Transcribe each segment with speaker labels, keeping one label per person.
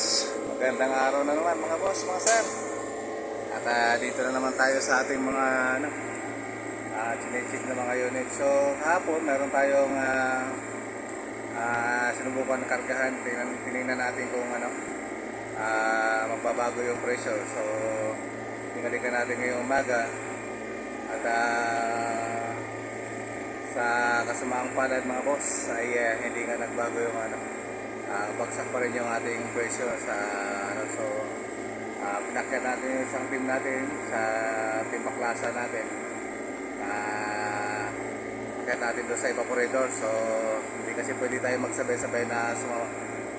Speaker 1: boss, magandang araw na naman mga boss, mga sir. At ah, dito na naman tayo sa ating mga ano, uh, chinecheck na mga unit. So hapon meron tayong ah, ah, sinubukan kargahan. Tingnan, tinignan natin kung ano, ah, magbabago yung presyo. So tinalikan natin ngayong umaga. At ah, sa kasamaang palad mga boss ay ah, hindi nga nagbago yung ano, ah, bagsak pa rin yung ating presyo sa ano so uh, pinakyan natin yung isang team natin sa team baklasa natin. Uh, pinakyan natin doon sa evaporator so hindi kasi pwede tayo magsabay-sabay na suma,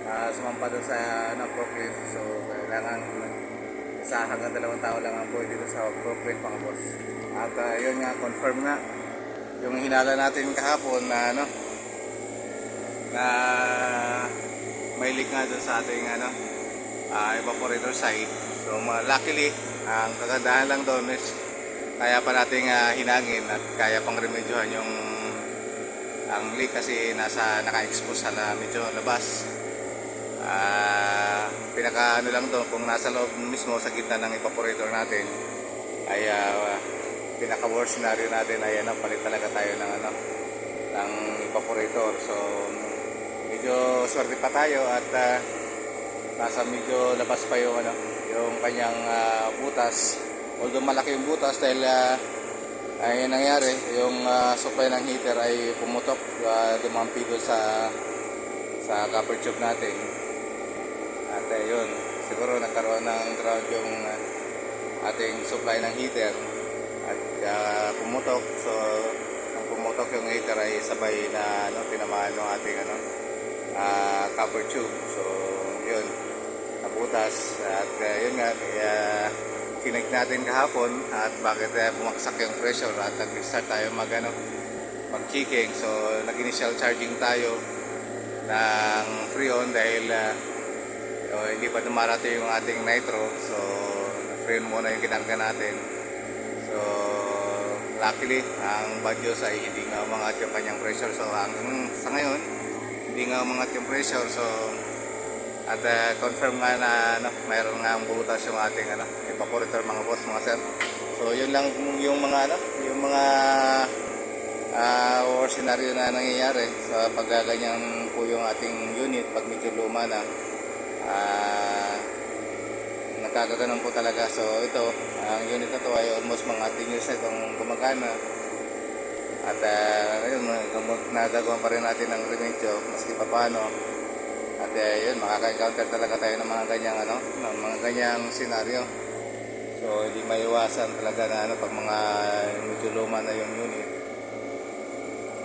Speaker 1: uh, sumampa doon sa ano, forklift. So kailangan isa hanggang dalawang tao lang ang pwede doon sa forklift mga boss. At uh, yun nga confirm nga yung hinala natin kahapon na ano na leak nga doon sa ating ano, ah, evaporator side. So ma- luckily, ang kagandahan lang doon is kaya pa nating ah, hinangin at kaya pang remedyohan yung ang leak kasi nasa naka-expose sa medyo labas. Ah, pinaka ano lang doon kung nasa loob mismo sa gitna ng evaporator natin ay ah, pinaka worst scenario natin ay ano, palit talaga tayo ng ano ng evaporator. So medyo swerte pa tayo at ah, nasa medyo labas pa yung ano yung kanyang ah, butas. Although malaki yung butas dahil uh, ay nangyari yung ah, supply ng heater ay pumutok uh, dumampi doon sa sa copper tube natin. At uh, yun siguro nagkaroon ng ground yung ah, ating supply ng heater. At ah, pumutok. So nang pumutok yung heater ay sabay na ano tinamaan ng ating ano ah, copper tube. So, yun, nabutas. At uh, yun nga, uh, kinig natin kahapon at bakit uh, bumaksak yung pressure at nag-start tayo mag, ano, mag-kicking. So, nag-initial charging tayo ng freon dahil uh, oh, hindi pa dumarating yung ating nitro. So, freon muna yung kinarga natin. So, luckily, ang Badyos ay hindi nga yung kanyang pressure. So, ang, sa ngayon, hindi nga umangat yung pressure so at uh, confirm nga na ano, mayroon nga ang butas yung ating ano, evaporator mga boss mga sir. So yun lang yung mga ano yung mga uh, scenario na nangyayari sa paggaganyan po yung ating unit pag medyo luma na uh, nagkakaganon po talaga. So ito ang unit na to ay almost mga 10 years na itong gumagana. At uh, ayun, gamot nagagawa pa rin natin ng remedyo maski pa paano. At uh, yun, makaka-encounter talaga tayo ng mga ganyang ano, ng mga ganyang senaryo. So hindi maiwasan talaga na ano pag mga medyo luma na yung unit.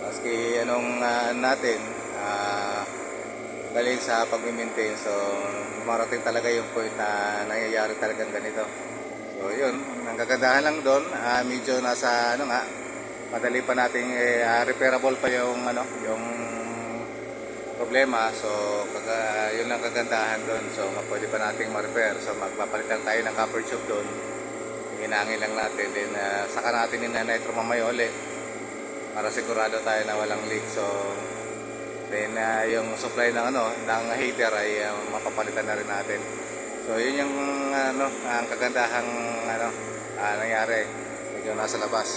Speaker 1: Maski anong uh, natin uh, galing sa pag-maintain. So marating talaga yung point na nangyayari talagang ganito. So yun, ang kagandahan lang doon, uh, medyo nasa ano nga, madali pa nating eh, ah, repairable pa yung ano yung problema. So kaga, yun lang kagandahan doon. So pwede pa nating ma-repair. So magpapalitan tayo ng copper tube doon. Hinangin lang natin. Then uh, saka natin yung nitro mamaya ulit para sigurado tayo na walang leak. So then uh, yung supply ng ano ng heater ay uh, mapapalitan na rin natin. So yun yung ano ang kagandahang ano uh, nangyari. Medyo nasa labas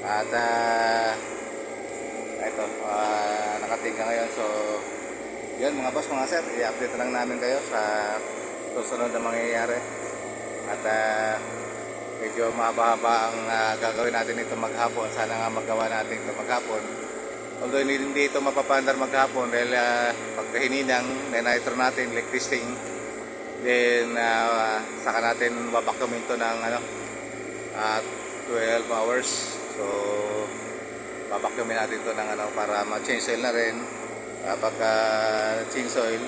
Speaker 1: at uh, ito, uh, nakatingka ngayon. So, yun mga boss, mga sir, i-update lang namin kayo sa susunod na mangyayari. At uh, medyo mahaba-haba ang uh, gagawin natin ito maghapon. Sana nga magawa natin ito maghapon. Although hindi, ito mapapandar maghapon dahil uh, pagkahininang, na-nitro natin, like testing, then uh, saka natin babakumin ito ng ano, uh, 12 hours So, babakyumin natin ito ng ano, para ma-change oil na rin. Kapag uh, change oil,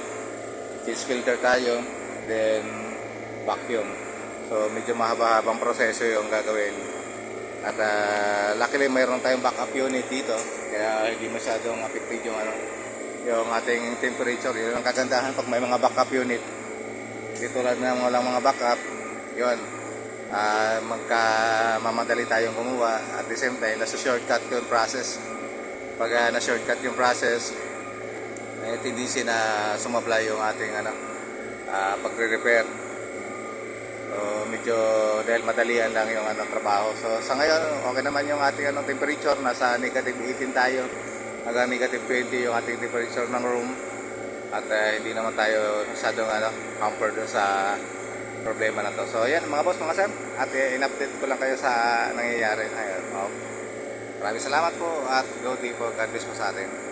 Speaker 1: change filter tayo, then vacuum. So, medyo mahaba-habang proseso yung gagawin. At uh, luckily mayroon tayong backup unit dito, kaya hindi masyadong affected yung ano, yung ating temperature. Yun ang kagandahan pag may mga backup unit. Dito lang na walang mga backup, yun, uh, magka mamadali tayong kumuha at the same time nasa shortcut yung process pag uh, na shortcut yung process may tendency na sumabla yung ating ano ah, pagre-repair. So medyo dahil madalian lang yung ano trabaho. So sa ngayon okay naman yung ating ano temperature nasa negative 18 tayo. Hanggang negative 20 yung ating temperature ng room. At ah, hindi naman tayo masyadong ano hampered dun sa problema na to. So ayan mga boss, mga sir. At in-update ko lang kayo sa nangyayari. Ayun. Oh. Maraming salamat po at go deep po. God bless po sa atin.